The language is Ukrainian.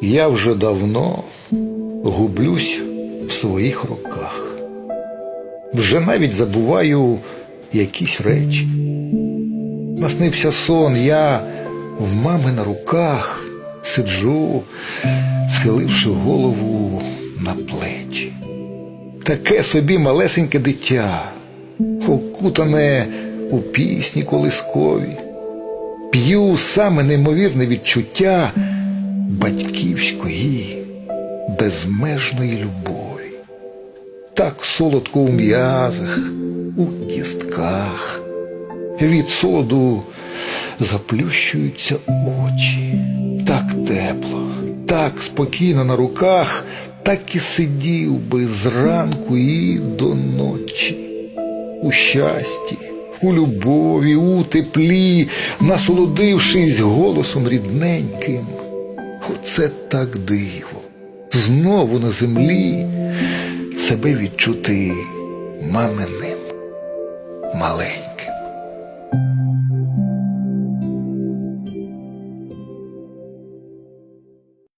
Я вже давно гублюсь в своїх руках. Вже навіть забуваю якісь речі. Наснився сон, я в мами на руках сиджу, схиливши голову на плечі. Таке собі малесеньке дитя, окутане у пісні колискові. П'ю саме неймовірне відчуття батьківської безмежної любові. Так солодко у м'язах, у кістках. Від солоду заплющуються очі. Так тепло, так спокійно на руках, так і сидів би зранку і до ночі. У щасті, у любові, у теплі, насолодившись голосом рідненьким. Оце так диво. Знову на землі себе відчути маминим маленьким.